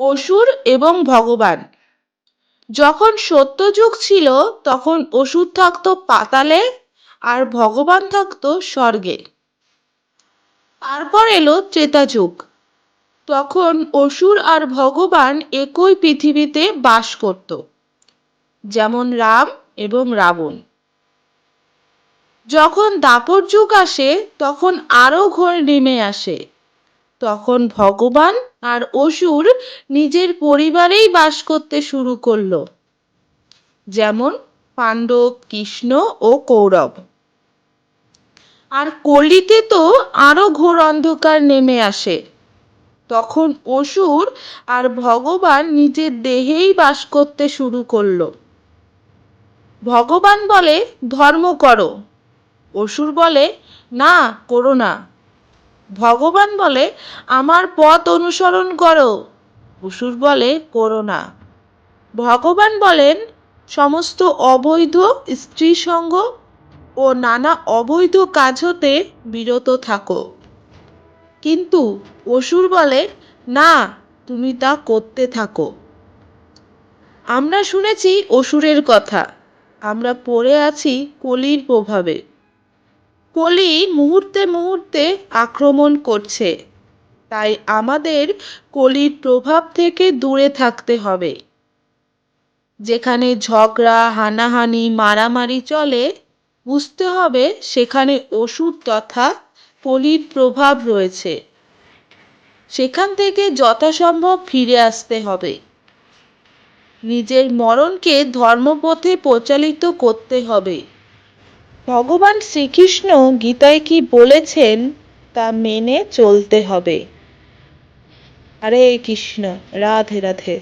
অসুর এবং ভগবান। যখন সত্যযুগ ছিল, তখন অসুর থাকতো পাতালে আর ভগবান থাকতো স্বর্গে। তারপর এলো ত্রেতা যুগ তখন অসুর আর ভগবান একই পৃথিবীতে বাস করত, যেমন রাম এবং রাবণ। যখন দাপর যুগ আসে, তখন আরও ঘোর নেমে আসে। তখন ভগবান আর অসুর নিজের পরিবারেই বাস করতে শুরু করল। যেমন পাণ্ডব, কৃষ্ণ ও কৌরব। আর কলিতে তো আরও ঘোর অন্ধকার নেমে আসে। তখন অসুর আর ভগবান নিজের দেহেই বাস করতে শুরু করল। ভগবান বলে, ধর্ম করো। অসুর বলে, না, করো না। ভগবান বলে, আমার পথ অনুসরণ করো। অসুর বলে, করো না। ভগবান বলেন, সমস্ত অবৈধ স্ত্রী সঙ্গ ও নানা অবৈধ কাজ হতে বিরত থাকো। কিন্তু অসুর বলে, না, তুমি তা করতে থাকো। আমরা শুনেছি অসুরের কথা। আমরা পড়ে আছি কলির প্রভাবে। কলি মুহূর্তে মুহূর্তে আক্রমণ করছে। তাই আমাদের কলির প্রভাব থেকে দূরে থাকতে হবে। যেখানে ঝগড়া, হানাহানি, মারামারি চলে, বুঝতে হবে সেখানে ওষুধ তথা কলির প্রভাব রয়েছে। সেখান থেকে যথাসম্ভব ফিরে আসতে হবে। নিজের মরণকে ধর্মপথে প্রচালিত করতে হবে। ভগবান শ্রীকৃষ্ণ গীতায় কি বলেছেন তা মেনে চলতে হবে। হরে কৃষ্ণ রাধে রাধে।